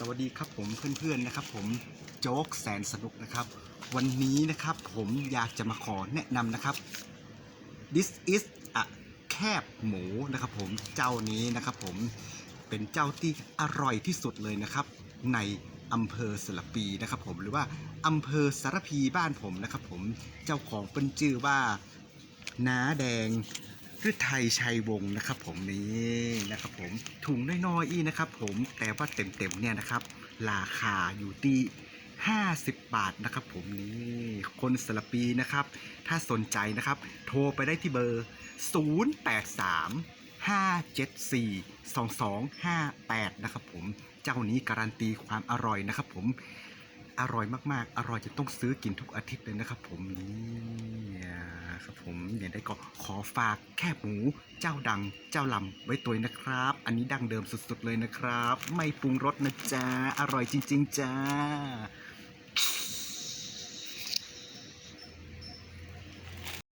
สวัสดีครับผมเพื่อนๆนะครับผมโจ๊กแสนสนุกนะครับ วันนี้นะครับผมอยากจะมาขอแนะนำนะครับ this is a แคบหมูนะครับผมเจ้านี้นะครับผมเป็นเจ้าที่อร่อยที่สุดเลยนะครับ ในอำเภอสระปีนะครับผมหรือว่าอำเภอสารพีบ้านผมนะครับผมเจ้าของเป็นชื่อว่าน้าแดง ฤทัยชัยวงศ์นะครับผมนี่นะครับผมถุงน้อยๆอีนะครับผมแต่ว่าเต็มๆเนี่ยนะครับ ราคาอยู่ที่50 บาทนะครับผมนี่คนสลปีนะครับ ถ้าสนใจนะครับ โทรไปได้ที่เบอร์ 083 574 2258 นะครับผมเจ้านี้การันตีความอร่อยนะครับผมอร่อยมากๆ อร่อยจะต้องซื้อกินทุกอาทิตย์เลยนะครับผมนี่ ผมอย่างได้ก็ขอฝากแคบหมูเจ้าดังเจ้าลำไว้ตัวนะครับ อันนี้ดังเดิมสุดๆเลยนะครับ ไม่ปรุงรสนะจ๊ะ อร่อยจริง ๆจ้า